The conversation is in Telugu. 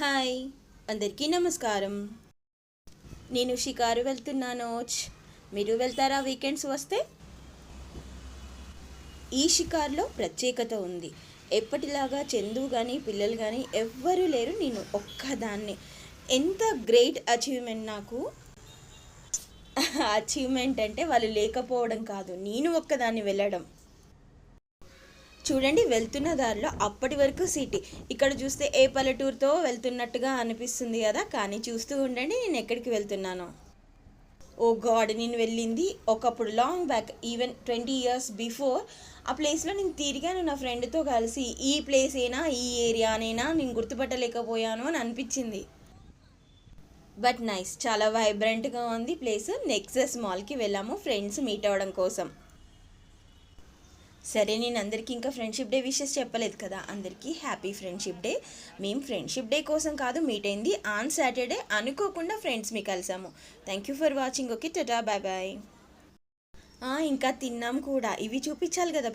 హాయ్ అందరికీ నమస్కారం. నేను షికారు వెళ్తున్నాను మీరు వెళ్తారా వీకెండ్స్ వస్తే? ఈ షికార్లో ప్రత్యేకత ఉంది. ఎప్పటిలాగా చందు కానీ పిల్లలు కానీ ఎవ్వరూ లేరు. నేను ఒక్కదాన్ని. ఎంత గ్రేట్ అచీవ్మెంట్ నాకు. అచీవ్మెంట్ అంటే వాళ్ళు లేకపోవడం కాదు. నేను ఒక్కదాన్ని వెళ్ళడం. చూడండి వెళ్తున్న దారిలో అప్పటి వరకు సిటీ. ఇక్కడ చూస్తే ఏ పల్లెటూరుతో వెళ్తున్నట్టుగా అనిపిస్తుంది కదా కానీ చూస్తూ ఉండండి నేను ఎక్కడికి వెళ్తున్నాను. ఓ గాడ్ నేను వెళ్ళింది ఒకప్పుడు long back even twenty years before. ఆ ప్లేస్లో నేను తిరిగాను నా ఫ్రెండ్తో కలిసి. ఈ ప్లేస్ అయినా ఈ ఏరియానైనా నేను గుర్తుపట్టలేకపోయాను అని అనిపించింది. బట్ నైస్ చాలా వైబ్రెంట్గా ఉంది ప్లేస్. నెక్సెస్ మాల్కి వెళ్ళాము ఫ్రెండ్స్ మీట్ అవ్వడం కోసం. సరే నేను అందరికీ ఇంకా ఫ్రెండ్షిప్ డే విషెస్ చెప్పలేదు కదా. అందరికీ హ్యాపీ ఫ్రెండ్షిప్ డే మేము ఫ్రెండ్షిప్ డే కోసం కాదు మీట్ అయింది ఆన్ సాటర్డే అనుకోకుండా ఫ్రెండ్స్ మీ కలిసాము. Thank you for watching okay tata bye bye ఇంకా తిన్నాం కూడా. ఇవి చూపించాలి కదా